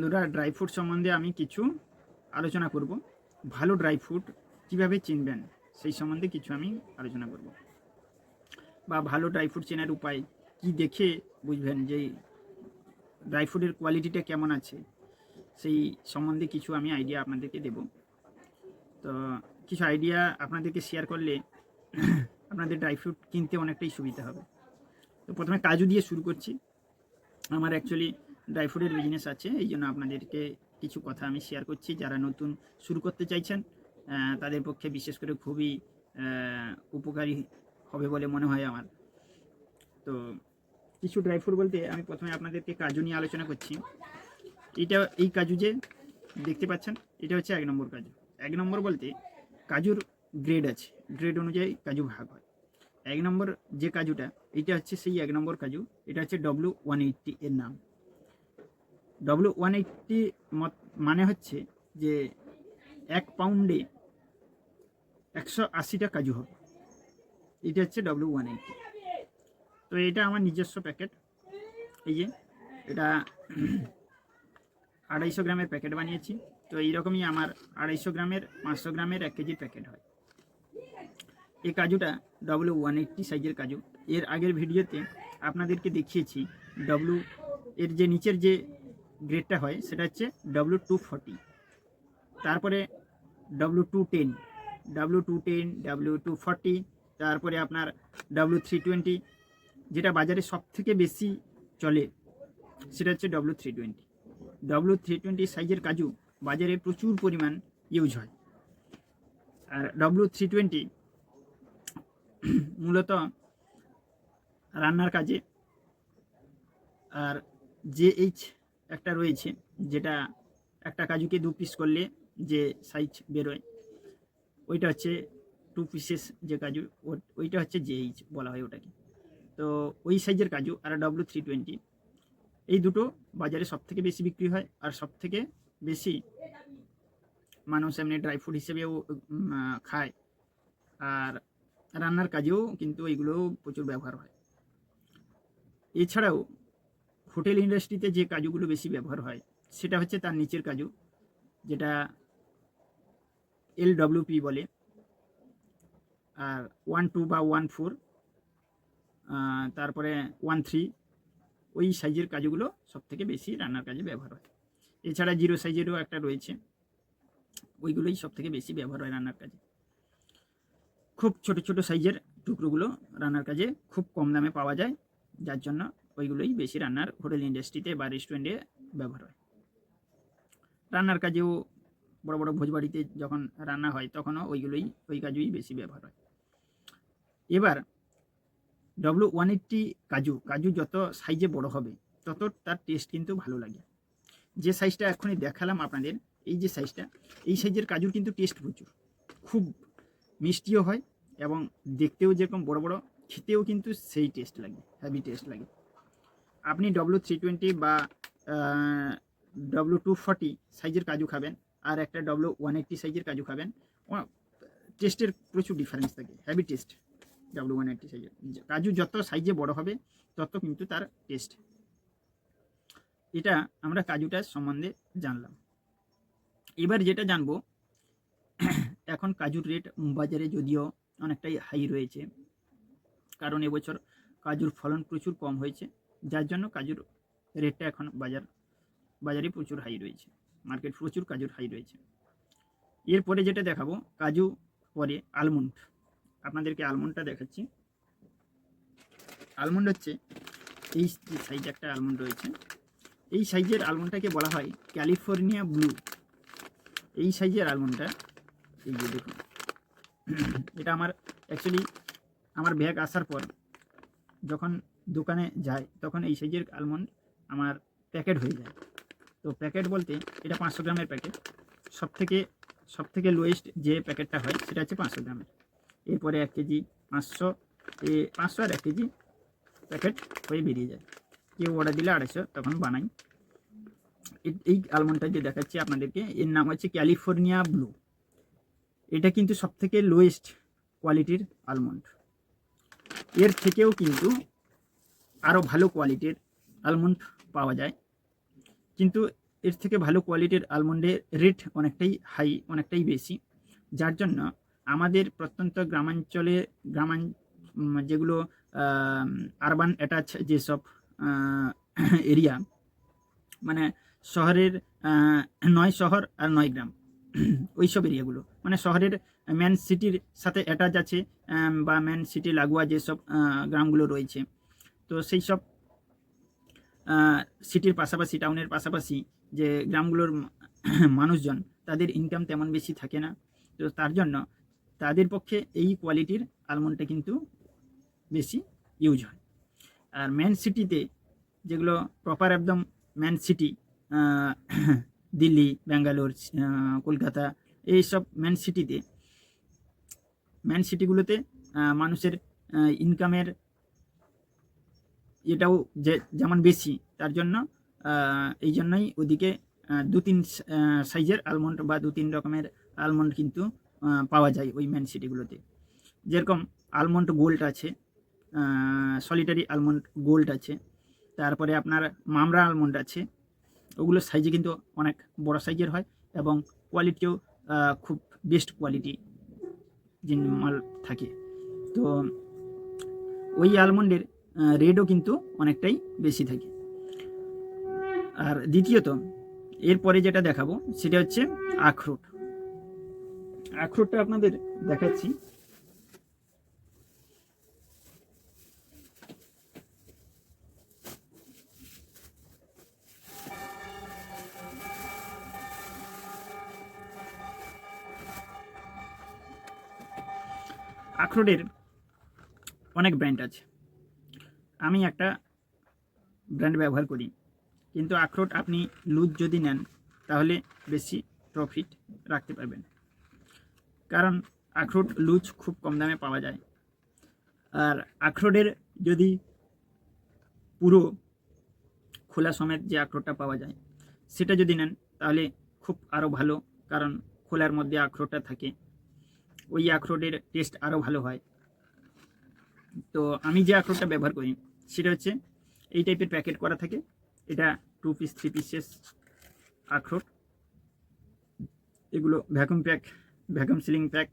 বন্ধুরা dry fruit সম্বন্ধে আমি কিছু আলোচনা করব। ভালো ড্রাই ফ্রুট কীভাবে চিনবেন, সেই সম্বন্ধে কিছু আমি আলোচনা করব। বা ভালো ড্রাই ফ্রুট চেনার উপায় কি দেখে বুঝবেন যে ড্রাই ফ্রুটের কোয়ালিটিটা কেমন আছে, সেই সম্বন্ধে কিছু আমি আইডিয়া আপনাদেরকে দেব। তো কিছু আইডিয়া আপনাদেরকে শেয়ার করলে আপনাদের ড্রাই ফ্রুট কিনতে অনেকটাই সুবিধা হবে। তো প্রথমে কাজু দিয়ে শুরু করছি। আমার অ্যাকচুয়ালি ড্রাই ফ্রুটের বিজনেস আছে এই জন্য আপনাদেরকে কিছু কথা আমি শেয়ার করছি যারা নতুন শুরু করতে চাইছেন। তাদের পক্ষে বিশেষ করে খুবই উপকারী হবে বলে মনে হয় আমার। তো কিছু ড্রাই ফ্রুট বলতে আমি প্রথমে আপনাদেরকে কাজু নিয়ে আলোচনা করছি। এটা, এই কাজু যে দেখতে পাচ্ছেন, এটা হচ্ছে এক নম্বর কাজু। এক নম্বর বলতে কাজুর গ্রেড আছে গ্রেড অনুযায়ী কাজু ভাগ হয়। এক নম্বর যে কাজুটা, এটা হচ্ছে সেই এক নম্বর কাজু, এটা হচ্ছে ডব্লিউ ওয়ান এইটটি এর নাম। ডব্লিউ ওয়ান এইটটি মানে হচ্ছে যে এক পাউন্ডে একশো আশিটা কাজু হবে। এটা হচ্ছে ডব্লিউ ওয়ান এইটটি তো এটা আমার নিজস্ব প্যাকেট এই যে, এটা আড়াইশো গ্রামের প্যাকেট বানিয়েছি। তো এইরকমই আমার আড়াইশো গ্রামের, পাঁচশো গ্রামের এক কেজির প্যাকেট হয়। এই কাজুটা ডব্লিউ ওয়ান এইটটি সাইজের কাজু। এর আগের ভিডিওতে আপনাদেরকে দেখিয়েছি। ডব্লিউ এর যে নিচের যে গ্রেডটা হয়, সেটা হচ্ছে ডব্লিউ টু ফর্টি তারপরে W two ten W two ten W two forty তারপরে আপনার ডাব্লিউ থ্রি টোয়েন্টি যেটা বাজারে সব থেকে বেশি চলে, সেটা হচ্ছে W three twenty W three twenty সাইজের কাজু বাজারে প্রচুর পরিমাণ ইউজ হয়। আর ডব্লিউ থ্রি টোয়েন্টি মূলত রান্নার কাজে, আর জে এইচ একটা রয়েছে, যেটা একটা কাজুকে দু পিস করলে যে সাইজ বেরোয়, ওইটা হচ্ছে টু পিসেস যে কাজু ওইটা হচ্ছে জে এইচ বলা হয় ওটাকে। তো ওই সাইজের কাজু, আর ডাব্লু থ্রি টোয়েন্টি এই দুটো বাজারে সব থেকে বেশি বিক্রি হয়, আর সব থেকে বেশি মানুষ এমনি ড্রাই ফ্রুট হিসেবেও খায়। আর রান্নার কাজেও কিন্তু এইগুলোও প্রচুর ব্যবহার হয়। এছাড়াও হোটেল ইন্ডাস্ট্রিতে যে কাজুগুলো বেশি ব্যবহার হয়, সেটা হচ্ছে তার নিচের কাজু, যেটা এল পি বলে, আর ওয়ান টু বা ওয়ান ফোর তারপরে ওয়ান থ্রি, ওই সাইজের কাজুগুলো সব থেকে বেশি রান্নার কাজে ব্যবহার হয়। এছাড়া জিরো সাইজেরও একটা রয়েছে, ওইগুলোই সব থেকে বেশি ব্যবহার হয় রান্নার কাজে। খুব ছোট ছোট সাইজের টুকরোগুলো রান্নার কাজে খুব কম দামে পাওয়া যায়, যার জন্য ওইগুলোই বেশি রান্নার হোটেল ইন্ডাস্ট্রিতে বা রেস্টুরেন্টে ব্যবহার হয়। রান্নার কাজেও বড় বড় ভোজবাড়িতে যখন রান্না হয়, তখনও ওইগুলোই, ওই কাজুই বেশি ব্যবহার হয়। এবার ডব্লু ওয়ান এইটটি কাজু কাজু যত সাইজে বড় হবে, তত তার টেস্ট কিন্তু ভালো লাগে। যে সাইজটা এখনই দেখালাম আপনাদের, এই যে সাইজটা এই সাইজের কাজুর কিন্তু টেস্ট প্রচুর। খুব মিষ্টিও হয় এবং দেখতেও যেরকম বড় বড়, খেতেও কিন্তু সেই টেস্ট লাগে হ্যাভি টেস্ট লাগে। আপনি ডব্লু থ্রি টোয়েন্টি বা ডব্লু টু ফর্টি সাইজের কাজু খাবেন, আর একটা ডব্লু ওয়ান এইট্টি সাইজের কাজু খাবেন টেস্টের প্রচুর ডিফারেন্স থাকে heavy taste W one eighty সাইজের কাজু যত সাইজে বড় হবে, তত কিন্তু তার টেস্ট এটা আমরা কাজুটার সম্বন্ধে জানলাম। এবার যেটা জানব, এখন কাজুর রেট বাজারে যদিও অনেকটাই হাই রয়েছে, কারণ এবছর কাজুর ফলন প্রচুর কম হয়েছে যার জন্য কাজুর রেটটা এখন বাজার বাজারে প্রচুর হাই রয়েছে। মার্কেট প্রচুর কাজুর হাই রয়েছে। এরপরে যেটা দেখাবো, কাজু পরে আলমন্ড আপনাদেরকে আলমন্ডটা দেখাচ্ছি। আলমন্ড হচ্ছে এই সাইজ একটা আলমন্ড রয়েছে। এই সাইজের আলমন্ডটাকে বলা হয় ক্যালিফোর্নিয়া ব্লু এই সাইজের আলমন্ডটা এই যে দেখুন। এটা আমার অ্যাকচুয়ালি আমার ব্যাগ আসার পর যখন দোকানে যায়, তখন এই সাইজের আলমন্ড আমার প্যাকেট হয়ে যায়। তো প্যাকেট বলতে এটা পাঁচশো গ্রামের প্যাকেট সব থেকে সব থেকে লোয়েস্ট যে প্যাকেটটা হয়, সেটা হচ্ছে পাঁচশো গ্রামের। এরপরে এক কেজি পাঁচশো, এ পাঁচশো আর এক কেজি প্যাকেট হয়ে বেরিয়ে যায়। কেউ অর্ডার দিলে আড়াইশো, তখন বানাই। এই আলমন্ডটা যে দেখাচ্ছি আপনাদেরকে, এর নাম হচ্ছে ক্যালিফোর্নিয়া ব্লু। এটা কিন্তু সব থেকে লোয়েস্ট কোয়ালিটির আলমন্ড এর থেকেও কিন্তু আরও ভালো কোয়ালিটির আলমন্ড পাওয়া যায়। কিন্তু এর থেকে ভালো কোয়ালিটির আলমন্ডের রেট অনেকটাই হাই অনেকটাই বেশি। যার জন্য আমাদের প্রত্যন্ত গ্রামাঞ্চলে, গ্রামাঞ্চ যেগুলো আরবান অ্যাটাচ যেসব এরিয়া মানে শহরের নয় শহর আর নয় গ্রাম ওই সব এরিয়াগুলো মানে শহরের ম্যান সিটির সাথে অ্যাটাচ আছে বা ম্যান সিটি লাগোয়া যেসব গ্রামগুলো রয়েছে। তো সেই সব সিটির পাশাপাশি, টাউনের পাশাপাশি যে গ্রামগুলোর মানুষজন, তাদের ইনকাম তেমন বেশি থাকে না। তো তার জন্য তাদের পক্ষে এই কোয়ালিটির আলমন্ডটা কিন্তু বেশি ইউজ হয়। আর ম্যান সিটিতে যেগুলো প্রপার একদম ম্যান সিটি দিল্লি, ব্যাঙ্গালোর কলকাতা, এই সব ম্যান সিটিতে ম্যান সিটিগুলোতে মানুষের ইনকামের এটাও যে যেমন বেশি, তার জন্য এই জন্যই ওদিকে দু তিন সাইজের আলমন্ড বা দু তিন রকমের আলমন্ড কিন্তু পাওয়া যায় ওই ম্যান সিটিগুলোতে যেরকম আলমন্ড গোল্ড আছে সলিটারি আলমন্ড গোল্ড আছে, তারপরে আপনার মামরা আলমন্ড আছে ওগুলোর সাইজে কিন্তু অনেক বড় সাইজের হয় এবং কোয়ালিটিও খুব বেস্ট কোয়ালিটি যে মাল থাকে। তো ওই আলমন্ডের রেটও কিন্তু অনেকটাই বেশি থাকে। আর দ্বিতীয়ত, এরপরে যেটা দেখাবো, সেটা হচ্ছে আখরোট। আখরোটটা আপনাদের দেখাচ্ছি। আখরোটের অনেক ব্র্যান্ড আছে। আমি একটা ব্র্যান্ড ব্যবহার করি। কিন্তু আখরোট আপনি লুজ যদি নেন, তাহলে বেশি প্রফিট রাখতে পারবেন। কারণ আখরোট লুজ খুব কম দামে পাওয়া যায়। আর আখরোটের যদি পুরো খোলা সমেত যে আখরোটটা পাওয়া যায়, সেটা যদি নেন, তাহলে খুব আরও ভালো। কারণ খোলার মধ্যে আখরোটটা থাকে। ওই আখরোটের টেস্ট আরও ভালো হয়। তো আমি যে আখরোটটা ব্যবহার করি সেটা হচ্ছে এই টাইপের প্যাকেট করা থাকে। এটা টু পিস থ্রি পিসেস আখরোট। এগুলো vacuum pack vacuum sealing pack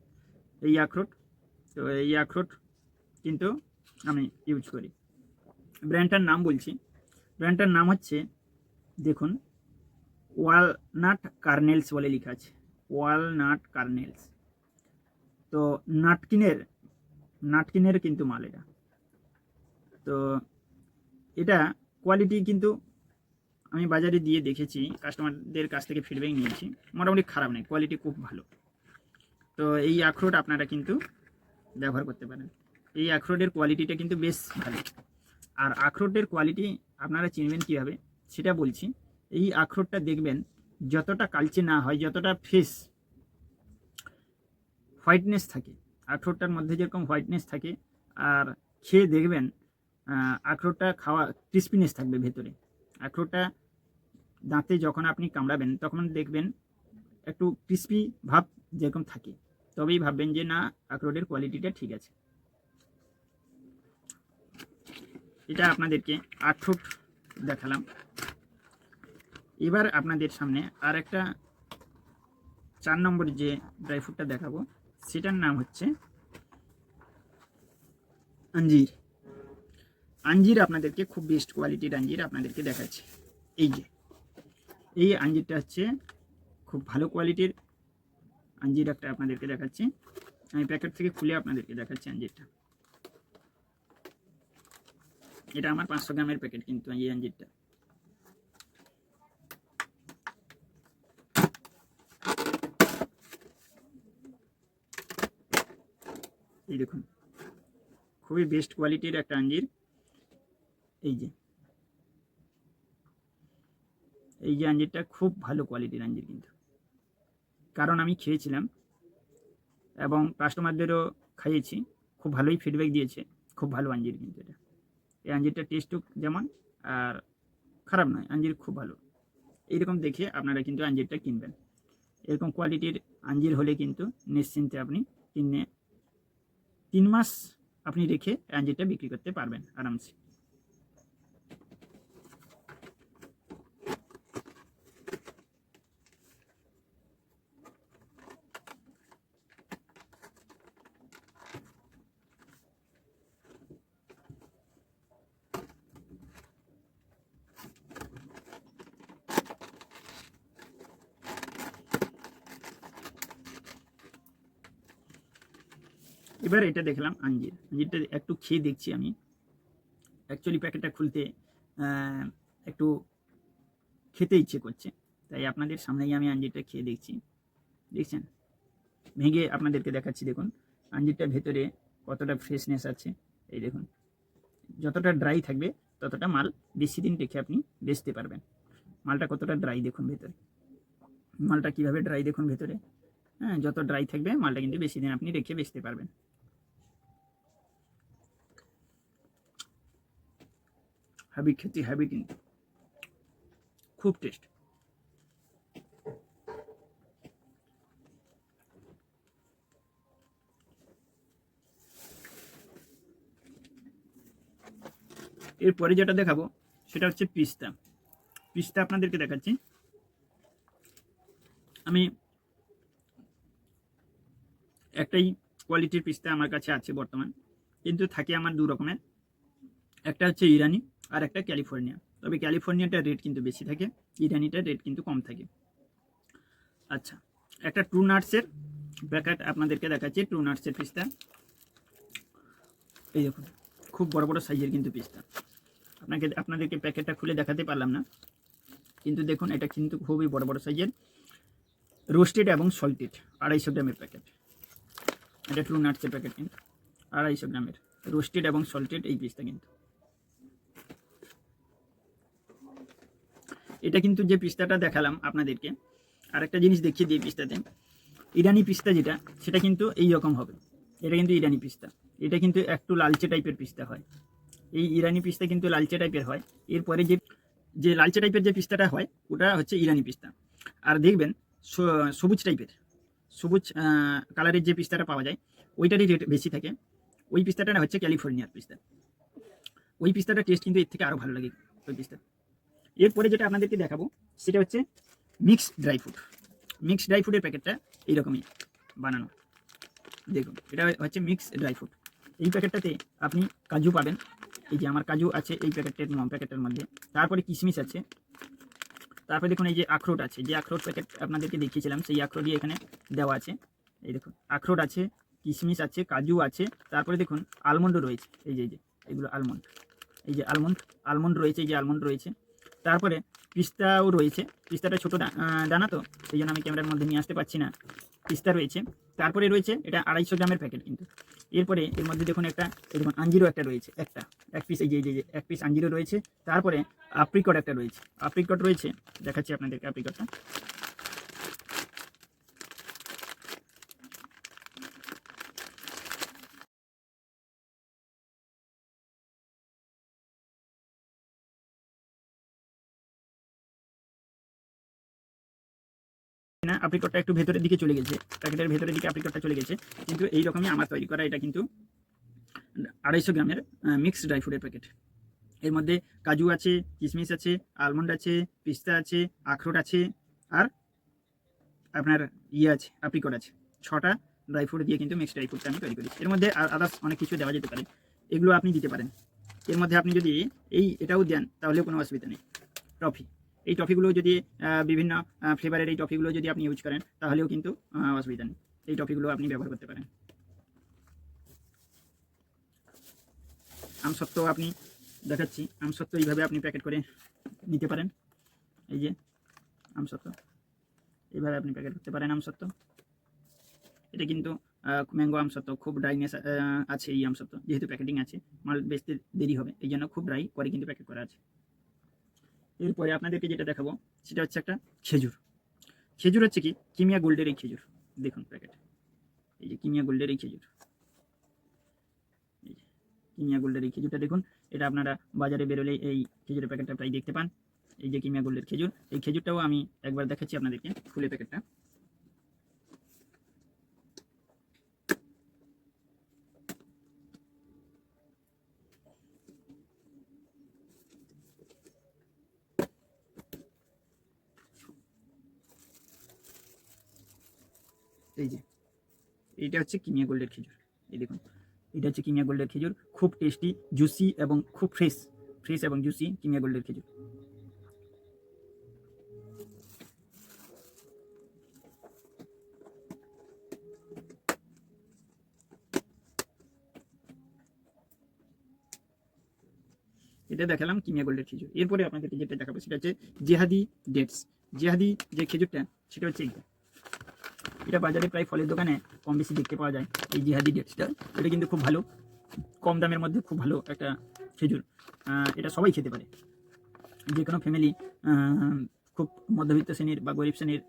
এই আখরোট। তো এই আখরোট কিন্তু আমি ইউজ করি। ব্র্যান্ডটার নাম বলছি। ব্র্যান্ডটার নাম হচ্ছে, দেখুন ওয়ালনাট কার্নেলস বলে লেখা আছে। ওয়ালনাট কার্নেলস তো নাটকিনের নাটকিনের কিন্তু মাল এটা। তো এটা কোয়ালিটি কিন্তু আমি বাজারে দিয়ে দেখেছি কাস্টমারদের কাছ থেকে ফিডব্যাক নিয়েছি। মোটামুটি খারাপ নেই কোয়ালিটি খুব ভালো। তো এই আখরোট আপনারা কিন্তু ব্যবহার করতে পারেন। এই আখরোটের কোয়ালিটিটা কিন্তু বেশ ভালো। আর আখরোটের কোয়ালিটি আপনারা চিনবেন কীভাবে? সেটা বলছি, এই আখরোটটা দেখবেন, যতটা কালচে না হয়, যতটা ফ্রেশ হোয়াইটনেস থাকে, আখরোটটার মধ্যে যেরকম হোয়াইটনেস থাকে, আর খেয়ে দেখবেন আখরোটটা খাওয়া ক্রিস্পিনেস থাকবে ভেতরে। আখরোটটা দাঁতে যখন আপনি কামড়াবেন, তখন দেখবেন একটু ক্রিস্পি ভাব যেরকম থাকে, তবেই ভাববেন যে না, আখরোটের কোয়ালিটিটা ঠিক আছে। এটা আপনাদেরকে আখরোট দেখালাম। এবার আপনাদের সামনে আর একটা চার নম্বর যে ড্রাই ফ্রুটটা দেখাবো, সেটার নাম হচ্ছে আঞ্জির। আঞ্জির আপনাদেরকে খুব বেস্ট কোয়ালিটির আঞ্জির আপনাদেরকে দেখাচ্ছে। এই যে, এই আঞ্জিরটা হচ্ছে খুব ভালো কোয়ালিটির আঞ্জির একটা আপনাদেরকে দেখাচ্ছি। আমি প্যাকেট থেকে খুলে আপনাদেরকে দেখাচ্ছি আঞ্জিরটা। এটা আমার পাঁচশো গ্রামের প্যাকেট কিন্তু এই আঞ্জিরটা। এই দেখুন, খুবই বেস্ট কোয়ালিটির একটা আঞ্জির। এই যে। এই যে আঞ্জিরটা খুব ভালো কোয়ালিটির আঞ্জির কিন্তু। কারণ আমি খেয়েছিলাম এবং কাস্টমারদেরও খাইয়েছি। খুব ভালোই ফিডব্যাক দিয়েছে। খুব ভালো আঞ্জির কিন্তু এটা। এই আঞ্জিরটা টেস্টও যেমন আর খারাপ নয়, আঞ্জির খুব ভালো। এইরকম দেখে আপনারা কিন্তু আঞ্জিরটা কিনবেন। এরকম কোয়ালিটির আঞ্জির হলে কিন্তু নিশ্চিন্তে আপনি কিনে তিন মাস আপনি রেখে আঞ্জিরটা বিক্রি করতে পারবেন আরামসে। এবার এটা দেখলাম আঞ্জির আঞ্জিরটা একটু খেয়ে দেখছি আমি। অ্যাকচুয়ালি প্যাকেটটা খুলতে একটু খেতে ইচ্ছে করছে। তাই আপনাদের সামনেই আমি আঞ্জিরটা খেয়ে দেখছি। দেখছেন? ভেঙে আপনাদেরকে দেখাচ্ছি, দেখুন। আঞ্জিরটার ভেতরে কতটা ফ্রেশনেস আছে। এই দেখুন। যতটা ড্রাই থাকবে, ততটা মাল বেশি দিন রেখে আপনি বেচতে পারবেন। মালটা কতটা ড্রাই দেখুন ভেতরে। মালটা কীভাবে ড্রাই দেখুন ভেতরে? হ্যাঁ যত ড্রাই থাকবে, মালটা কিন্তু বেশি দিন আপনি রেখে বেচতে পারবেন। হাবি খেতে হাবি কিন্তু। খুব টেস্ট এরপরে যেটা দেখাবো, সেটা হচ্ছে পিস্তা। পিস্তা আপনাদেরকে দেখাচ্ছি। আমি একটাই কোয়ালিটির পিস্তা আমার কাছে আছে বর্তমান, কিন্তু থাকে আমার দু রকমের। একটা হচ্ছে ইরানি আর একটা ক্যালিফোর্নিয়া। তবে ক্যালিফোর্নিয়াটার রেট কিন্তু বেশি থাকে ইরানিটার রেট কিন্তু কম থাকে। আচ্ছা একটা ট্রু নাটসের প্যাকেট আপনাদেরকে দেখাচ্ছি ট্রু নাটসের পিস্তা এই দেখুন, খুব বড় বড় সাইজের কিন্তু পিস্তা আপনাকে, আপনাদেরকে প্যাকেটটা খুলে দেখাতে পারলাম না। কিন্তু দেখুন, এটা কিন্তু খুবই বড় বড় সাইজের রোস্টেড এবং সল্টেড আড়াইশো গ্রামের প্যাকেট এটা ট্রু নাটসের প্যাকেট কিন্তু, আড়াইশো গ্রামের রোস্টেড এবং সল্টেড এই পিসটা কিন্তু। এটা কিন্তু যে পিস্তাটা দেখালাম আপনাদেরকে আর একটা জিনিস দেখিয়ে দিই পিস্তাতে। ইরানি পিস্তা যেটা, সেটা কিন্তু এই রকম হবে। এটা কিন্তু ইরানি পিস্তা। এটা কিন্তু একটু লালচে টাইপের পিস্তা হয়। এই ইরানি পিস্তা কিন্তু লালচে টাইপের হয়। এরপরে যে যে লালচে টাইপের যে পিস্তাটা হয়, ওটা হচ্ছে ইরানি পিস্তা। আর দেখবেন সবুজ টাইপের। সবুজ কালারের যে পিস্তাটা পাওয়া যায় ওইটারই রেট বেশি থাকে। ওই পিস্তাটা হচ্ছে ক্যালিফোর্নিয়ার পিস্তা। ওই পিস্তাটা টেস্ট কিন্তু এর থেকে আরও ভালো লাগে ওই পিস্তা এরপরে যেটা আপনাদেরকে দেখাবো, সেটা হচ্ছে mixed dry fruit mixed dry ফ্রুটের প্যাকেটটা এইরকমই বানানো। দেখুন, এটা হচ্ছে মিক্সড ড্রাই ফ্রুট এই প্যাকেটটাতে আপনি কাজু পাবেন। এই যে আমার কাজু আছে এই প্যাকেটের প্যাকেটের মধ্যে। তারপরে কিশমিশ আছে। তারপরে দেখুন এই যে আখরোট আছে। যে আখরোট প্যাকেট আপনাদেরকে দেখিয়েছিলাম, সেই আখরোটই এখানে দেওয়া আছে। এই দেখুন, আখরোট আছে, কিশমিশ আছে, কাজু আছে। তারপরে দেখুন আলমন্ডও রয়েছে। এই যে এই যে, এগুলো আলমন্ড এই যে আলমন্ড আলমন্ড রয়েছে, এই যে আলমন্ড রয়েছে। তারপরে পিস্তাও রয়েছে। পিস্তাটা ছোটো দানা তো, সেই জন্য আমি ক্যামেরার মধ্যে নিয়ে আসতে পারছি না। পিস্তা রয়েছে। তারপরে রয়েছে এটা আড়াইশো গ্রামের প্যাকেট কিন্তু। এরপরে এর মধ্যে দেখুন একটা দেখুন আঞ্জিরও একটা রয়েছে, একটা। এক পিস এই যে- যে এক পিস আঞ্জিরও রয়েছে। তারপরে আপ্রিকট একটা রয়েছে। আপ্রিকট রয়েছে, দেখাচ্ছি আপনাদেরকে আপ্রিকটটা না আপ্রিকটটা একটু ভেতরের দিকে চলে গেছে। প্যাকেটের ভেতরের দিকে আপ্রিকটটা চলে গেছে। কিন্তু এই রকমই আমার তৈরি করা এটা কিন্তু আড়াইশো গ্রামের মিক্সড ড্রাই ফ্রুটের প্যাকেট এর মধ্যে কাজু আছে কিশমিশ আছে আলমন্ড আছে পিস্তা আছে আখরোট আছে, আর আপনার ইয়ে আছে আপ্রিকট আছে। ছটা ড্রাই ফ্রুট দিয়ে কিন্তু মিক্সড ড্রাই ফ্রুটটা আমি তৈরি করি এর মধ্যে আর আদার্স অনেক কিছু দেওয়া যেতে পারে। এগুলো আপনি দিতে পারেন। এর মধ্যে আপনি যদি এই এটাও দেন, তাহলেও কোনো অসুবিধা নেই। টফি এই টফিগুলো যদি বিভিন্ন ফ্লেভারের এই টফিগুলো যদি আপনি ইউজ করেন, তাহলেও কিন্তু অসুবিধা নেই। এই টফিগুলো আপনি ব্যবহার করতে পারেন। আমসত্ত্ব আপনি দেখাচ্ছি। আমসত্ত্ব এইভাবে আপনি প্যাকেট করে নিতে পারেন। এই যে, আমসত্ত্ব। এইভাবে আপনি প্যাকেট করতে পারেন আমসত্ত্ব। এটা কিন্তু ম্যাঙ্গো আমসত্ত্ব, খুব ড্রাইনেস আছে এই আমসত্ত্ব। যেহেতু প্যাকেটিং আছে, মাল বেচতে দেরি হবে, এই জন্য খুব ড্রাই করে কিন্তু প্যাকেট করা আছে। এরপরে আপনাদেরকে যেটা দেখাবো, সেটা হচ্ছে একটা খেজুর। খেজুর হচ্ছে কি? কিমিয়া গোল্ডের এই খেজুর। দেখুন প্যাকেট। এই যে কিমিয়া গোল্ডের এই খেজুর। কিমিয়া গোল্ডের এই খেজুরটা দেখুন। এটা আপনারা বাজারে বেরোলে এই খেজুরের প্যাকেটটা প্রায় দেখতে পান। এই যে কিমিয়া গোল্ডের খেজুর। এই খেজুরটাও আমি একবার দেখাচ্ছি আপনাদেরকে ফুলের প্যাকেটটা। এটা হচ্ছে কিমিয়া গোল্ডের খেজুর। এই দেখুন এটা হচ্ছে কিমিয়া গোল্ডের খেজুর। খুব টেস্টি জুসি এবং খুব ফ্রেশ ফ্রেশ এবং জুসি কিমিয়া গোল্ডের খেজুর। এটা দেখালাম কিমিয়া গোল্ডের খেজুর। এরপরে আপনাকে যেটা দেখাবো সেটা হচ্ছে জেহাদি ডেটস জেহাদি যে খেজুরটা, সেটা হচ্ছে এটা বাজারে প্রায় ফলের দোকানে কম বেশি দেখতে পাওয়া যায়, এই জিহাদি ডেটসটা। এটা কিন্তু খুব ভালো, কম দামের মধ্যে খুব ভালো একটা খেজুর। এটা সবাই খেতে পারে। যে কোনো ফ্যামিলি খুব মধ্যবিত্ত শ্রেণির বা গরিব শ্রেণির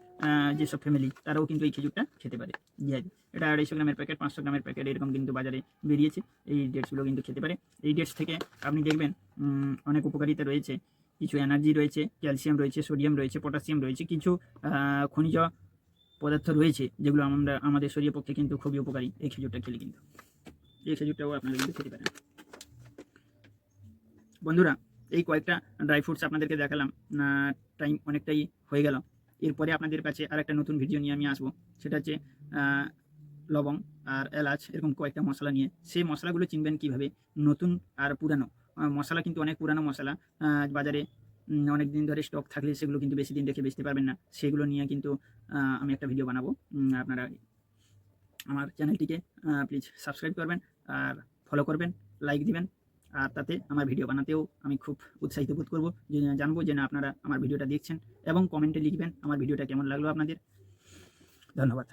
যেসব ফ্যামিলি তারাও কিন্তু এই খেজুরটা খেতে পারে, জিহাদি। এটা আড়াইশো গ্রামের প্যাকেট পাঁচশো গ্রামের প্যাকেট এরকম কিন্তু বাজারে বেরিয়েছে। এই ডেটসগুলো কিন্তু খেতে পারে। এই ডেটস থেকে আপনি দেখবেন অনেক উপকারিতা রয়েছে। কিছু এনার্জি রয়েছে ক্যালসিয়াম রয়েছে সোডিয়াম রয়েছে পটাশিয়াম রয়েছে, কিছু খনিজ পদার্থ রয়েছে, যেগুলো আমরা, আমাদের শরীরের পক্ষে কিন্তু খুবই উপকারী। এই খেজুরটা খেলে কিন্তু। এই খেজুরটাও আপনারা কিন্তু খেতে পারেন। বন্ধুরা, এই কয়েকটা ড্রাই ফ্রুটস আপনাদেরকে দেখালাম। টাইম অনেকটাই হয়ে গেল। এরপরে আপনাদের কাছে আর একটা নতুন ভিডিও নিয়ে আমি আসব। সেটা হচ্ছে লবং আর এলাচ, এরকম কয়েকটা মশলা নিয়ে। সেই মশলাগুলো চিনবেন কীভাবে? নতুন আর পুরানো। মশলা কিন্তু অনেক পুরানো মশলা। বাজারে অনেক দিন ধরে স্টক থাকলে সেগুলো কিন্তু বেশি দিন রেখে বেচতে পারবেন না। সেগুলো নিয়ে কিন্তু আমি একটা ভিডিও বানাবো। আপনারা আমার চ্যানেলটিকে প্লিজ সাবস্ক্রাইব করবেন আর ফলো করবেন লাইক দিবেন। আর তাতে আমার ভিডিও বানাতেও আমি খুব উৎসাহিত বোধ করব। জানব যে না, আপনারা আমার ভিডিওটা দেখছেন এবং কমেন্টে লিখবেন আমার ভিডিওটা কেমন লাগল আপনাদের। ধন্যবাদ।